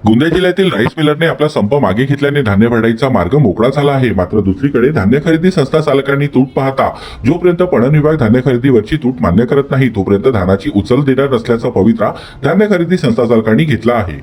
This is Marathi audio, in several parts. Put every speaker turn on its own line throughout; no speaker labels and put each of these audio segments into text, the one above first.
गोंदिया जिल्ह्यातील राईस मिलरने आपला संप मागे घेतल्याने धान्य भरडाईचा मार्ग मोकळा झाला आहे. मात्र दुसरीकडे धान्य खरेदी संस्था चालकांनी तूट पाहता जोपर्यंत पणन विभाग धान्य खरेदीवरची तूट मान्य करत नाही तोपर्यंत धानाची उचल देणार नसल्याचा पवित्रा धान्य खरेदी संस्था चालकांनी घेतला आहे.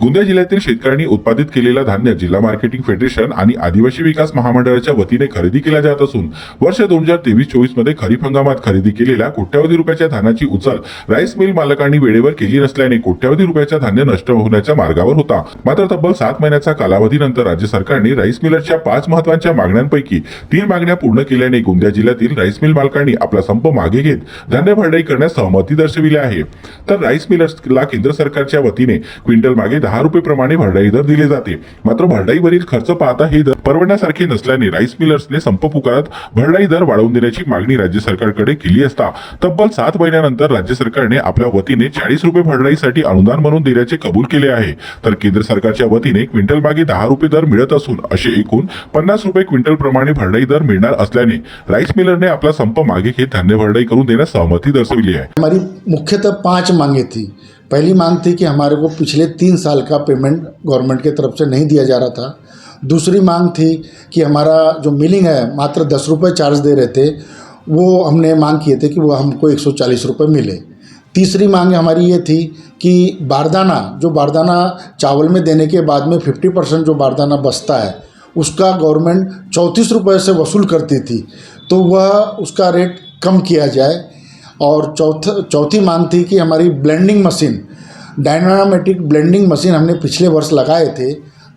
गोंदिया जिल्ह्यातील शेतकऱ्यांनी उत्पादित केलेला धान्य जिल्हा मार्केटिंग फेडरेशन आणि आदिवासी विकास महामंडळाच्या वतीने खरेदी केला जात असून वर्ष दोन हजार तेवीस चोवीसमध्ये खरीप हंगामात खरेदी केलेल्या कोट्यावधी रुपयाच्या धानाची उचल राईस मिल मालकांनी वेळेवर केली नसल्याने कोट्यावधी रुपयाच्या धान्य नष्ट होण्याच्या मार्गावर होता. मात्र तब्बल सात महिन्याचा कालावधीनंतर राज्य सरकारने राईस मिलरच्या पाच महत्त्वाच्या मागण्यांपैकी तीन मागण्या पूर्ण केल्याने गोंदिया जिल्ह्यातील राईस मिल मालकांनी आपला संप मागे घेत धान्य भरडाई करण्यास सहमती दर्शविली आहे. तर राईस मिलर्सला केंद्र सरकारच्या वतीने क्विंटल मागे दहा रुपये प्रमाणे भरडाई दर दिले जाते. मात्र भरडाईवरील खर्च पाहता हे दर परवडण्यासारखे नसल्याने राईस मिलर्सने संप पुकारत भरडाई दर वाढवून देण्याची मागणी राज्य सरकारकडे केली असता तब्बल सात महिन्यानंतर राज्य सरकारने आपल्या वतीने चाळीस रुपये भरडाईसाठी अनुदान म्हणून देण्याचे कबूल केले आहे. तर केंद्र सरकारच्या वतीने क्विंटल मागे दहा रुपये दर मिळत असून असे एकूण पन्नास रुपये क्विंटल प्रमाणे भरडाई दर मिळणार असल्याने राईस मिलरने आपला संप मागे घेत धान्य भरडाई करून देण्यास सहमती दर्शविली आहे.
हमारी मुख्यतः पांच मांगे थी। पहली मांग थी कि हमारे को पिछले तीन साल का पेमेंट गवर्नमेंट की तरफ से नहीं दिया जा रहा था। दूसरी मांग थी कि हमारा जो मिलिंग है मात्र दस रुपये चार्ज दे रहे थे वो हमने मांग किए थे कि वो हमको एक सौ चालीस रुपये मिले। तीसरी मांग हमारी ये थी कि बारदाना, जो बारदाना चावल में देने के बाद में फिफ्टी परसेंट जो बारदाना बचता है, उसका गवर्नमेंट चौंतीस रुपये से वसूल करती थी तो वह उसका रेट कम किया जाए। और चौथ, चौथी मांग थी कि हमारी blending machine dynamic blending machine हमने पिछले वर्ष लगाए थे।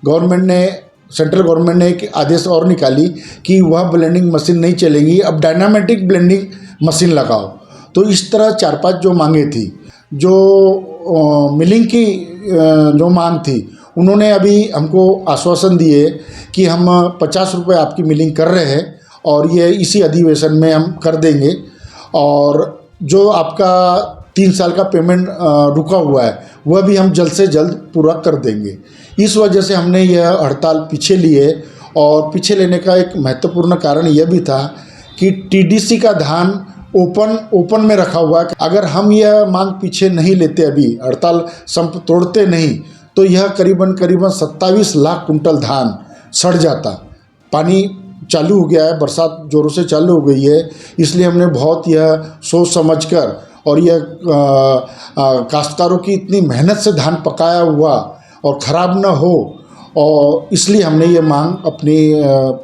गवर्नमेंट ने सेंट्रल गवर्नमेंट ने एक आदेश और निकाली कि वह ब्लेंडिंग मशीन नहीं चलेगी। अब डायनामेटिक ब्लेंडिंग मशीन लगाओ। तो इस तरह चार पाँच जो मांगे थी, जो मिलिंग की जो मांग थी, उन्होंने अभी हमको आश्वासन दिए कि हम पचास रुपये आपकी मिलिंग कर रहे हैं और ये इसी अधिवेशन में हम कर देंगे। और जो आपका तीन साल का पेमेंट रुका हुआ है, वह भी हम जल्द से जल्द पूरा कर देंगे। इस वजह से हमने यह हड़ताल पीछे लिए और पीछे लेने का एक महत्वपूर्ण कारण यह भी था कि टीडीसी का धान ओपन ओपन में रखा हुआ है अगर हम यह मांग पीछे नहीं लेते अभी, हड़ताल संप तोड़ते नहीं तो यह करीबन करीबन सत्ताईस लाख कुंटल धान सड़ जाता। पानी चालू हो गया है, बरसात ज़ोरों से चालू हो गई है, इसलिए हमने बहुत यह सोच समझ कर और यह काश्तकारों की इतनी मेहनत से धान पकाया हुआ और ख़राब न हो और इसलिए हमने ये मांग अपनी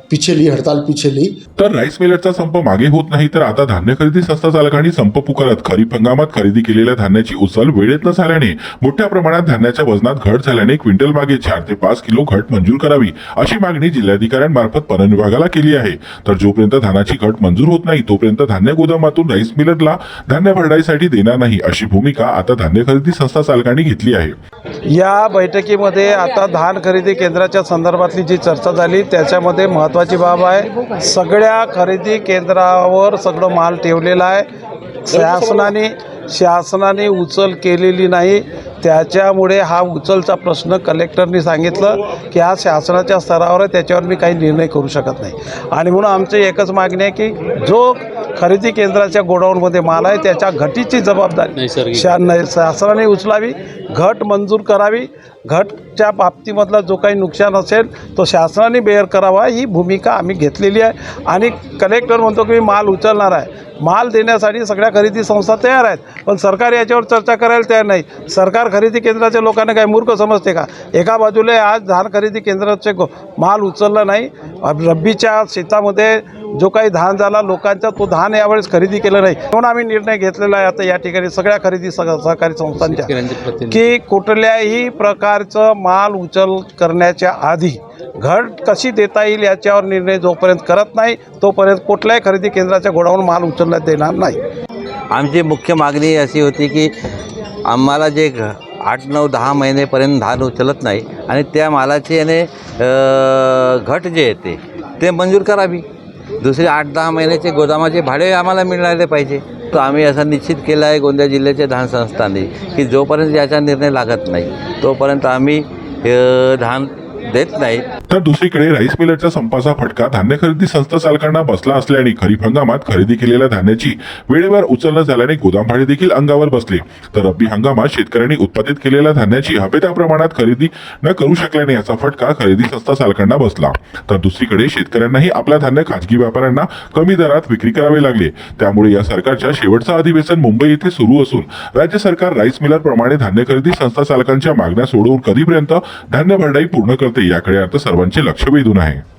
पीछे ली हड़ताल पीछे ली।
तर राईस मिलरचा संप मागे होत नाही तर आता धान्य खरेदी संस्था चालकांनी संप पुकारत खरीप हंगामात खरेदी केलेल्या धान्याची उचल वेळेत न झाल्याने मोठ्या प्रमाणात धान्याच्या वजनात घट झाल्याने क्विंटल मागे चार ते पाच किलो घट मंजूर करावी अशी मागणी जिल्हाधिकाऱ्यांमार्फत पणन विभागाला केली आहे. तर जोपर्यंत धानाची घट मंजूर होत नाही तोपर्यंत धान्य गोदामातून राईस मिलरला धान्य भरडाईसाठी देणार नाही अशी भूमिका आता धान्य खरेदी संस्था चालकांनी घेतली आहे.
या बैठकीमध्ये आता धान खरेदी केंद्राच्या संदर्भातली जी चर्चा झाली त्याच्यामध्ये महत्त्वाची बाब आहे. सगळ्या खरेदी केंद्रावर सगळं माल ठेवलेला आहे. शासनाने शासनाने उचल केलेली नाही. त्याच्यामुळे हा उचलचा प्रश्न कलेक्टरनी सांगितलं की हा शासनाच्या स्तरावर आहे त्याच्यावर मी काही निर्णय करू शकत नाही. आणि म्हणून आमची एकच मागणी आहे की जो खरेदी केंद्राच्या गोडाऊनमध्ये माल आहे त्याच्या घटीची जबाबदारी. शा शासनाने उचलावी घट मंजूर करावी घटच्या बाबतीमधला जो काही नुकसान असेल तो शासनाने बेअर करावा ही भूमिका आम्ही घेतलेली आहे. आणि कलेक्टर म्हणतो की मी माल उचलणार आहे. माल देण्यासाठी सगळ्या खरेदी संस्था तयार आहेत पण सरकार याच्यावर चर्चा करायला तयार नाही. सरकार खरेदी केंद्राच्या लोकांना काय मूर्ख समजते का? एका बाजूला आज धान खरेदी केंद्राचे माल उचलला नाही रब्बीच्या शेतामध्ये जो काही धान झाला लोकांचा तो धान यावेळेस खरेदी केलं नाही. म्हणून आम्ही निर्णय घेतलेला आहे. आता या ठिकाणी सगळ्या खरेदी सह सहकारी संस्थांच्या की कुठल्याही प्रकारचं माल उचल करण्याच्या आधी घट कशी देता येईल याच्यावर निर्णय जोपर्यंत करत नाही तोपर्यंत कुठल्याही खरेदी केंद्राच्या गोडाऊन माल उचलण्यात देणार नाही.
आमची मुख्य मागणी अशी होती की आम्हाला जे घ आठ नऊ दहा महिनेपर्यंत धान उचलत नाही आणि त्या मालाचे याने घट जे येते ते मंजूर करावी. दुसरे आठ दहा महिन्याचे गोदामाचे भाडे आम्हाला मिळाले पाहिजे. तो आम्ही असा निश्चित केला आहे गोंदिया जिल्ह्याच्या धान संस्थांनी की जोपर्यंत याचा निर्णय लागत नाही तोपर्यंत आम्ही धान देत नाही.
तर दुसरीकडे राईस मिलरच्या संपाचा फटका धान्य खरेदी संस्था चालकांना बसला असल्याने खरीप हंगामात खरेदी केलेल्या धान्याची वेळेवर उचल न झाल्याने गोदाम भाडे देखील अंगावर बसले. तर रब्बी हंगामात शेतकऱ्यांनी उत्पादित केलेल्या धान्याची हवे त्या प्रमाणात खरेदी न करू शकल्याने याचा फटका खरेदी संस्था चालकांना बसला. तर दुसरीकडे शेतकऱ्यांनाही आपल्या धान्य खाजगी व्यापाऱ्यांना कमी दरात विक्री करावे लागले. त्यामुळे या सरकारच्या शेवटचं अधिवेशन मुंबई येथे सुरू असून राज्य सरकार राईस मिलर प्रमाणे धान्य खरेदी संस्था चालकांच्या मागण्या सोडवून कधीपर्यंत धान्य भरडाई पूर्ण करते? याकडे आता सर्वांचे लक्ष वेधून आहे.